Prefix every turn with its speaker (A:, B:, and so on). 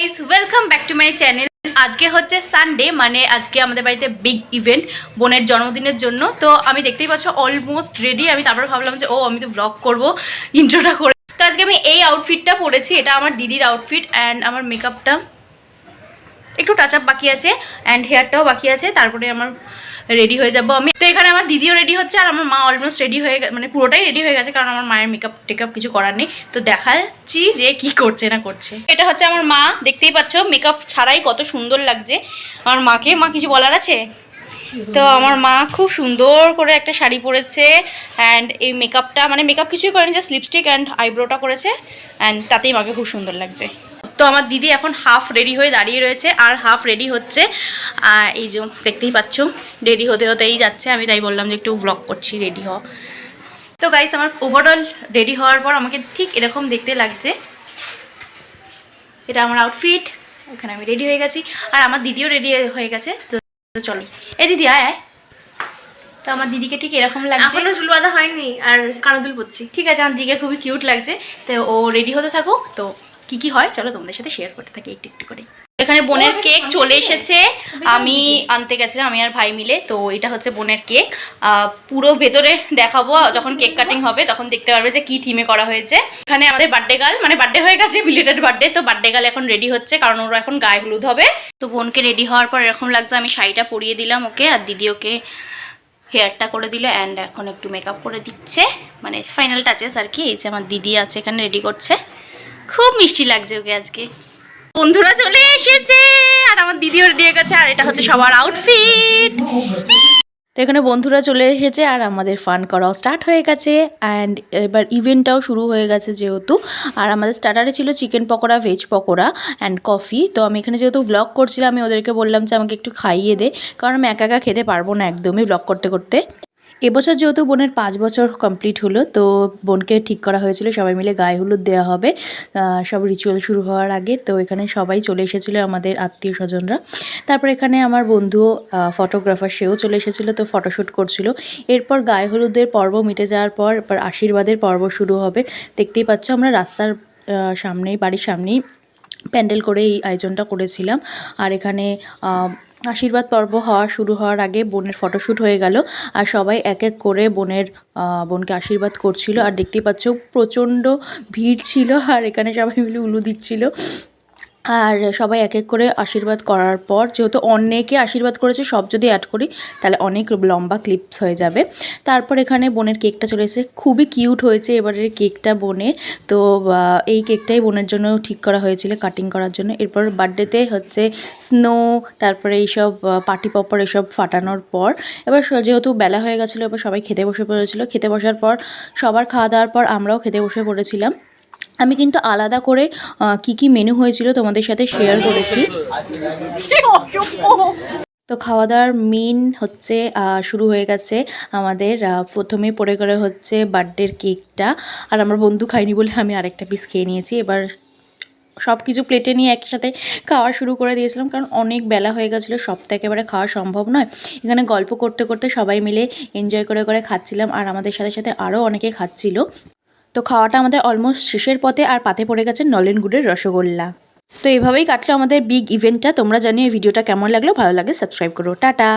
A: Guys welcome back to my channel আজকে হচ্ছে Sunday মানে আজকে আমাদের বাড়িতে বিগ ইভেন্ট বোনের জন্মদিনের জন্য। তো আমি দেখতেই পাচ্ছ অলমোস্ট রেডি আমি তারপর ভাবলাম যে, ও, আমি তো ব্লগ করব ইন্ট্রোটা করে। তো আজকে আমি এই আউটফিটটা পরেছি। এটা আমার দিদির আউটফিট অ্যান্ড আমার মেকআপটা একটু টাচ আপ বাকি আছে অ্যান্ড হেয়ারটাও বাকি আছে। তারপরে আমার রেডি হয়ে যাব আমি। তো এখানে আমার দিদিও রেডি হচ্ছে আর আমার মা অলমোস্ট রেডি হয়ে মানে পুরোটাই রেডি হয়ে গেছে কারণ আমার মায়ের মেকআপ টেকআপ কিছু করার নেই। তো দেখাচ্ছি যে কি করছে না করছে। এটা হচ্ছে আমার মা, দেখতেই পাচ্ছ মেকআপ ছাড়াই কত সুন্দর লাগছে। আমার মাকে, মা কিছু বলার আছে? তো আমার মা খুব সুন্দর করে একটা শাড়ি পরেছে অ্যান্ড এই মেকআপটা মানে মেকআপ কিছুই করেনি জাস্ট লিপস্টিক অ্যান্ড আইব্রোটা করেছে অ্যান্ড তাতেই মাকে খুব সুন্দর লাগছে। তো আমার দিদি এখন হাফ রেডি হয়ে দাঁড়িয়ে রয়েছে আর হাফ রেডি হচ্ছে। আর এই যে দেখতেই পাচ্ছ রেডি হতে হতেই যাচ্ছে। আমি তাই বললাম যে একটু ব্লগ করছি রেডি হওয়া তো গাইস আমার ওভারঅল রেডি হওয়ার পর আমাকে ঠিক এরকম দেখতে লাগছে। এটা আমার আউটফিট ওখানে আমি রেডি হয়ে গেছি। আর আমার দিদিও রেডি হয়ে গেছে তো চলো। এ দিদি আয় আয়। তো আমার দিদিকে ঠিক এরকম লাগছে।
B: এখনও চুল বাঁধা হয়নি আর কানাদুল পড়ছি
A: ঠিক আছে আমার দিদিকে খুবই কিউট লাগছে। তো ও রেডি হতে থাকুক তো কি কি হয়? চলো তোমাদের সাথে শেয়ার করতে থাকি একটু একটু করে। এখানে বোনের কেক চলে এসেছে। আমি আনতে গেছিলাম আমি আর ভাই মিলে। তো এটা হচ্ছে বোনের কেক পুরো ভেতরে দেখাবো। যখন কেক কাটিং হবে তখন দেখতে পারবে যে কি থিমে করা হয়েছে। এখানে আমাদের বার্থডে গার্ল মানে বার্থডে হয়ে গেছে বিলেটেড বার্থডে তো বার্থডে গার্ল এখন রেডি হচ্ছে কারণ ওরা এখন গায়ে হলুদ হবে। তো বোনকে রেডি হওয়ার পর এরকম লাগছে আমি শাড়িটা পরিয়ে দিলাম ওকে। আর দিদি ওকে হেয়ারটা করে দিল অ্যান্ড এখন একটু মেকআপ করে দিচ্ছে। মানে ফাইনাল টাচেস আর কি এই যে আমার দিদি আছে এখানে রেডি করছে। খুব মিষ্টি লাগছে ওকে আজকে। বন্ধুরা চলে এসেছে, আর আমার দিদিও হয়ে গেছে, আর এটা হচ্ছে সবার আউটফিট তো এখানে বন্ধুরা চলে এসেছে, আর আমাদের ফান করাও স্টার্ট হয়ে গেছে অ্যান্ড এবার ইভেন্টটাও শুরু হয়ে গেছে যেহেতু। আর আমাদের স্টার্টারে ছিল chicken pakora veg pakora and coffee তো আমি এখানে যেহেতু ব্লগ করছিলাম, আমি ওদেরকে বললাম যে আমাকে একটু খাইয়ে দে, কারণ আমি একা একা খেতে পারব না একদমই ব্লগ করতে করতে। এবছর যেহেতু বোনের পাঁচ বছর কমপ্লিট হলো, তো বোনকে ঠিক করা হয়েছিল, সবাই মিলে গায়ে হলুদ দেওয়া হবে। সব রিচুয়াল শুরু হওয়ার আগে, তো এখানে সবাই চলে এসেছিল, আমাদের আত্মীয় স্বজনরা। তারপর এখানে আমার বন্ধু ফটোগ্রাফার সেও চলে এসেছিল, তো ফটোশ্যুট করছিল। এরপর গায়ে হলুদের পর্ব মিটে যাওয়ার পর, এরপর আশীর্বাদের পর্ব শুরু হবে। দেখতেই পাচ্ছ আমরা রাস্তার সামনেই, বাড়ির সামনেই প্যান্ডেল করে এই আয়োজনটা করেছিলাম। আর এখানে আশীর্বাদ পর্ব হওয়া শুরু হওয়ার আগে বোনের ফটোশ্যুট হয়ে গেল আর সবাই এক এক করে বোনের বোনকে আশীর্বাদ করছিল। আর দেখতেই পাচ্ছ প্রচণ্ড ভিড় ছিল আর এখানে সবাই মিলে উলু দিচ্ছিল। আর সবাই এক এক করে আশীর্বাদ করার পর, যেহেতু অনেকে আশীর্বাদ করেছে, সব যদি অ্যাড করি, তাহলে অনেক লম্বা ক্লিপস হয়ে যাবে। তারপর এখানে বোনের কেকটা চলে এসেছে। খুবই কিউট হয়েছে এবারের কেকটা বোনের। তো এই কেকটাই বোনের জন্য ঠিক করা হয়েছিল কাটিং করার জন্য। এরপর বার্থডেতে হচ্ছে স্নো তারপরে এইসব পার্টি পপার এসব ফাটানোর পর। এবার যেহেতু বেলা হয়ে গেছিল, এবার সবাই খেতে বসে পড়েছিল। খেতে বসার পর, সবার খাওয়া দাওয়ার পর আমরাও খেতে বসে পড়েছিলাম। আমি কিন্তু আলাদা করে কি কি মেনু হয়েছিল তোমাদের সাথে শেয়ার করেছি। তো খাওয়া দাওয়ার মেন হচ্ছে শুরু হয়ে গেছে আমাদের প্রথমে পরে করে হচ্ছে বার্থডের কেকটা আর আমার বন্ধু খাইনি বলে আমি আরেকটা পিস খেয়ে নিয়েছি। এবার সব কিছু প্লেটে নিয়ে একসাথে খাওয়া শুরু করে দিয়েছিলাম, কারণ অনেক বেলা হয়ে গেছিল সব তো একেবারে খাওয়া সম্ভব নয়। এখানে গল্প করতে করতে সবাই মিলে এনজয় করে করে খাচ্ছিলাম। আর আমাদের সাথে সাথে আরও অনেকে খাচ্ছিল। তো খাওয়াটা আমাদের অলমোস্ট শেষের পথে আর পাতে পড়ে গেছে নলেন গুড়ের রসগোল্লা। তো এভাবেই কাটলো আমাদের বিগ ইভেন্টটা তোমরা জানিয়ে ভিডিওটা কেমন লাগল? ভালো লাগে সাবস্ক্রাইব করো। টাটা!